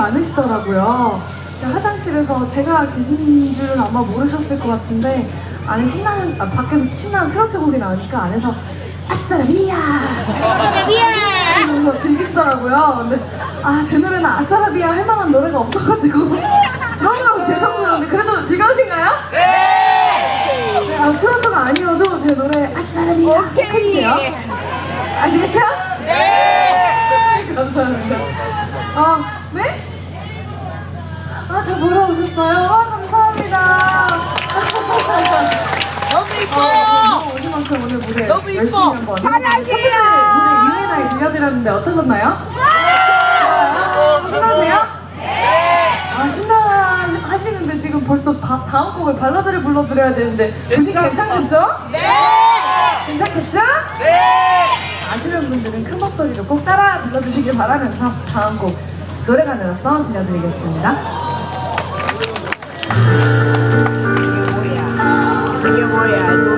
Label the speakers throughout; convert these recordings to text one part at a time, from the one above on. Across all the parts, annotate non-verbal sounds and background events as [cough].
Speaker 1: 많으시더라고요. 화장실에서 제가 계신 줄은 아마 모르셨을 것 같은데 안에 신나는 아, 밖에서 신나는 트로트 곡이 나오니까 안에서 아싸라비아 이러면서 즐기시더라고요. 근데 아제 노래는 아싸라비아 할 만한 노래가 없어가지고 너무너무 죄송스러운데 그래도 즐거우신가요? 네, 아, 트로트가 아니어도 제 노래 아싸라비아 꼭 해주세요. 아시겠죠? 네! [laughs] 감사합니다. 아, 네? 아, 저 보러 오셨어요? 아, 감사합니다.
Speaker 2: 너무
Speaker 1: 아,
Speaker 2: 이뻐요.
Speaker 1: 오늘 만큼 오늘 무대
Speaker 2: 너무 이뻐.
Speaker 1: 열심히 한번
Speaker 2: 사랑해요.
Speaker 1: 무대 유해나에 들려드렸는데 어떠셨나요? 좋아요? 신나세요? 네! 아, 신나 하시는데 지금 벌써 다, 다음 곡을 발라드를 불러드려야 되는데 분위기 괜찮겠죠?
Speaker 2: 네.
Speaker 1: 괜찮겠죠?
Speaker 2: 네.
Speaker 1: 아시는 분들은 큰 목소리로 꼭 따라 불러주시길 바라면서 다음 곡 노래가늘어서 들려드리겠습니다.
Speaker 2: 이게 뭐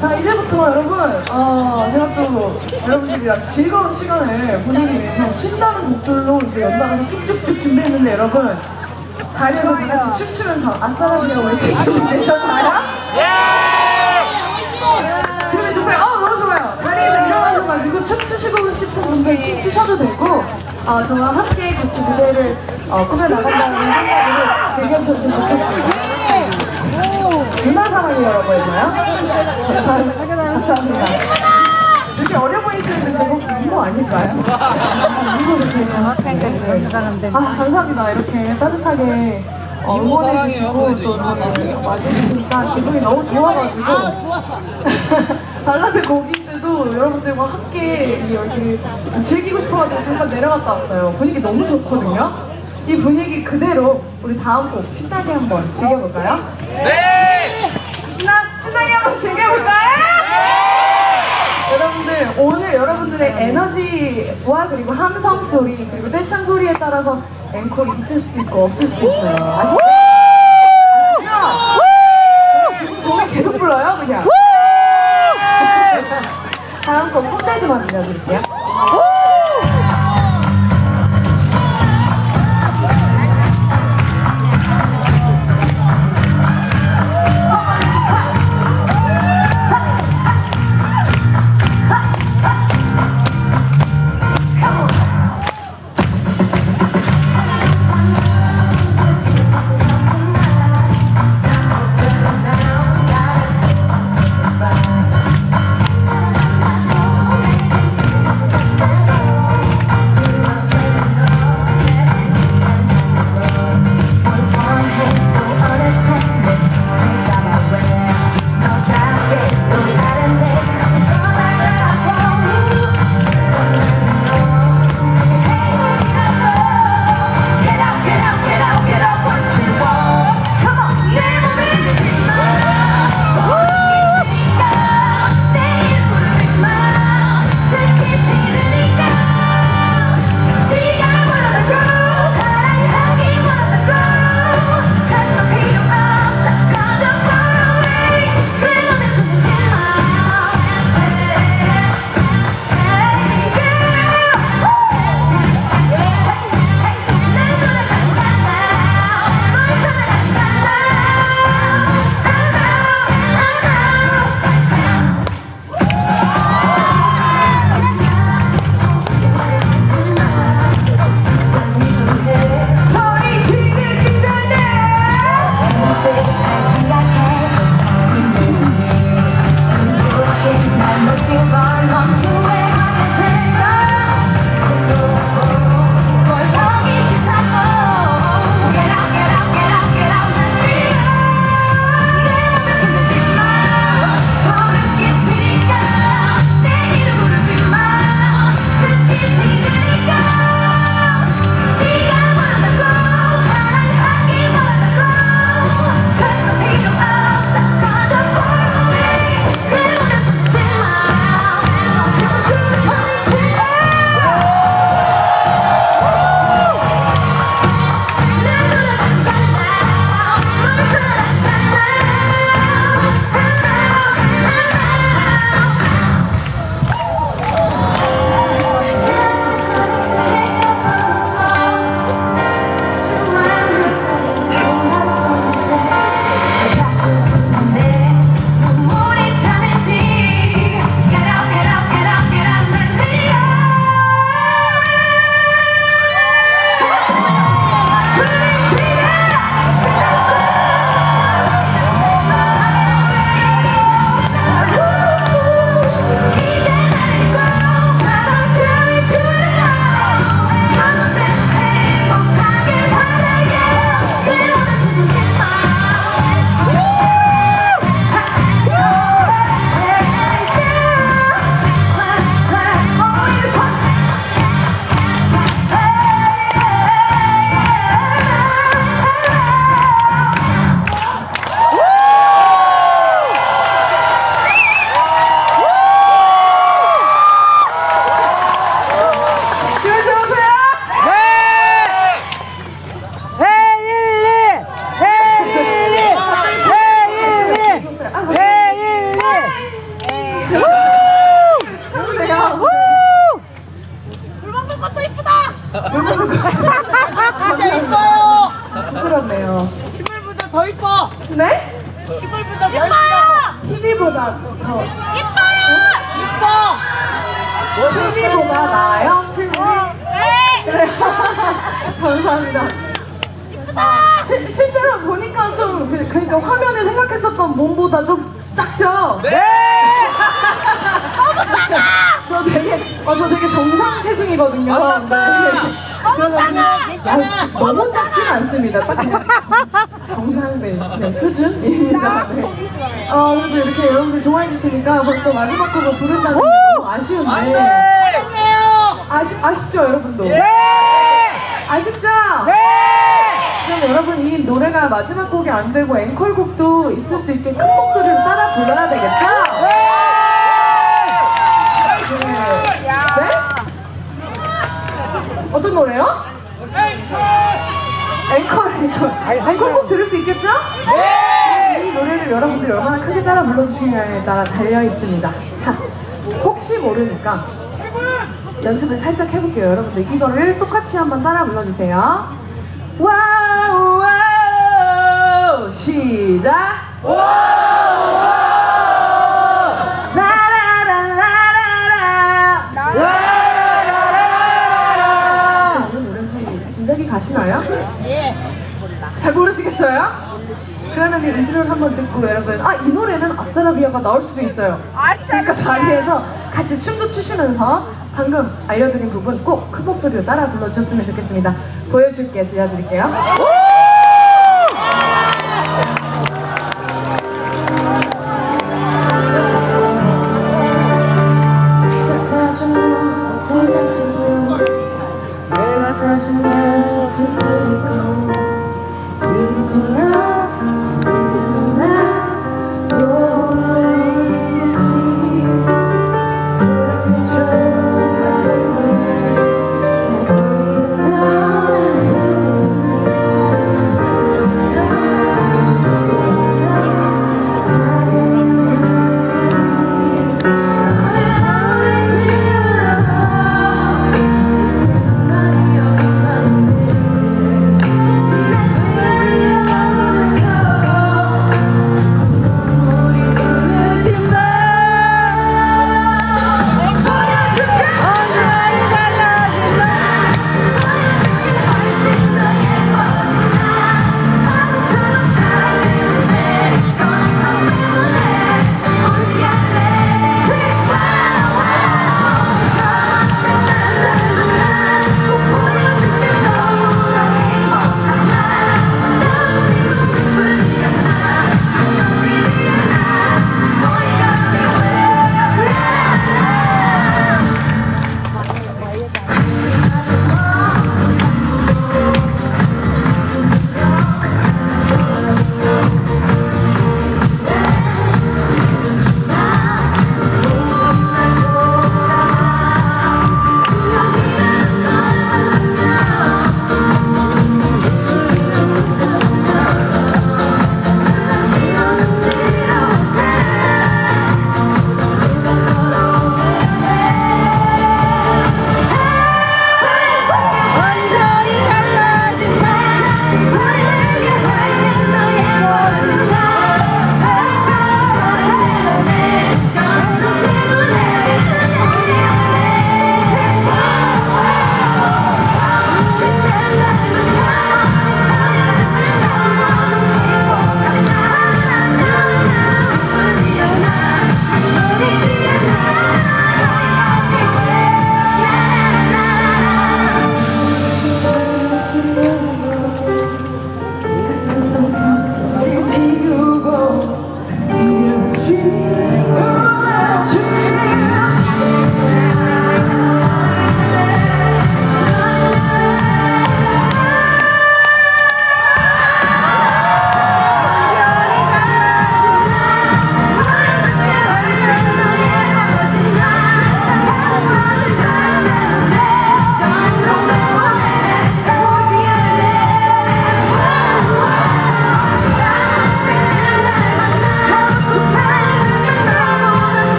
Speaker 1: 자, 이제부터 여러분, 어, 제가 또 여러분들이랑 즐거운 시간을 보내기 위해서 신나는 곡들로 이제 연달아서 쭉쭉쭉 준비했는데 여러분, 자리에서 다 같이 춤추면서 아싸라비아 외칠 준비 되셨나요? 준비되셨어요? 어, 너무 좋아요. 자리에서 일어나셔가지고 춤추시고 싶은 분들 춤추셔도 되고, 어, 저와 함께 같이 무대를 어, 꾸며나간다는 생각으로 즐겨주셨으면 좋겠습니다. 누나 사랑이라고 했나요? 감사합니다. 감사합니다. 되게 어려 보이시는데 제가 혹시 이모 아닐까요? 이모 이렇게 아 감사합니다. 이렇게 따뜻하게 어, 응원해주시고 또 저를 맞아주시니까 기분이 너무 좋아가지고 [laughs] 발라드 곡인데도 여러분들과 함께 이 여기 즐기고 싶어가지고 잠깐 내려갔다 왔어요. 분위기 너무 좋거든요.
Speaker 2: 이 분위기 그대로 우리 다음 곡 신나게 한번 즐겨볼까요?
Speaker 3: 네!
Speaker 2: 신나, 신나게 한번 즐겨볼까요? 여러분들 오늘 여러분들의 에너지와 그리고 함성 소리 그리고 떼창 소리에 따라서 앵콜이 있을 수도 있고 없을 수도 있어요. 아시죠? 아시죠? 노래 계속 불러요 그냥. [laughs] 다음 곡 손대지만 들려드릴게요. 그, 그러니까 화면에 생각했었던 몸보다 좀 작죠?
Speaker 1: 네! [laughs]
Speaker 2: 저 되게 어, 저 되게 정상 체중이거든요.
Speaker 1: 안 작다.
Speaker 2: 네.
Speaker 1: 너무 작아! 괜찮아!
Speaker 2: 아, 너무 작진 않습니다. 딱 그냥 [laughs] 정상 네, 네 표준입니다. 네. 어 그래도 이렇게 여러분들 좋아해 주시니까 벌써 마지막 곡을 부른다는 게 너무 아쉬운데
Speaker 1: 안돼요!
Speaker 2: 아쉽 아쉽죠 여러분도.
Speaker 1: 네! 아쉽죠?
Speaker 2: 네!
Speaker 1: 그럼 여러분 이 노래가 마지막 곡이 안 되고 앵콜곡도 있을 수 있게 큰 목소리로 따라 불러야 되겠죠? 네? 어떤 노래요? 앵콜, 앵콜. 앵콜곡 들을 수 있겠죠? 이 노래를 여러분들이 얼마나 크게 따라 불러주시냐에 따라 달려 있습니다. 자, 혹시 모르니까 연습을 살짝 해볼게요. 여러분들 이거를 똑같이 한번 따라 불러주세요. 와우 시작. 자, 오늘 노래인지 진작이 가시나요?
Speaker 2: 예.
Speaker 1: 잘 모르시겠어요? 그러면 이 인트로를 한번 듣고 여러분 아 이 노래는 아싸라비아가 나올 수도 있어요 그러니까 자리에서 같이 춤도 추시면서 방금 알려드린 부분 꼭 큰 목소리로 따라 불러주셨으면 좋겠습니다 보여줄게 들려드릴게요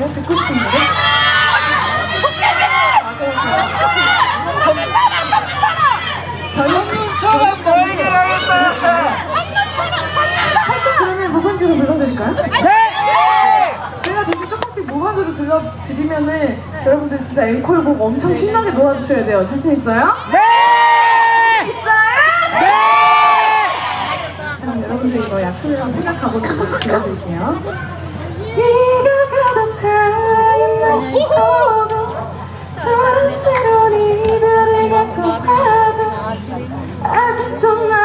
Speaker 1: 제가 듣고 싶은 노래? 드리면은 여러분들 진짜 앵콜곡 엄청 신나게 놀아주셔야 돼요. 자신 있어요?
Speaker 2: 네! 있어요? 네!
Speaker 1: 그럼 여러분들 이거 약속이라고 생각하고 들어주세요. 서른 새로운 이별을 갖고 가도 아직도 나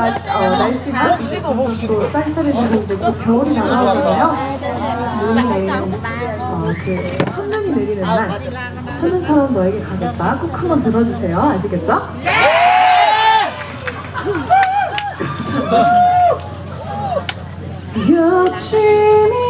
Speaker 1: 아, 어, 날씨가 아,
Speaker 4: 몹시도
Speaker 1: 또
Speaker 4: 몹시도
Speaker 1: 쌀쌀해지고 어, 또 겨울이 몹시도 나가잖아요. 눈이 네, 네, 네. 어, 그 천눈이 내리는 아 날 맞아 천눈처럼 너에게 가겠다. 꼭 한번 들어주세요. 아시겠죠? 예! [laughs] 그 여친이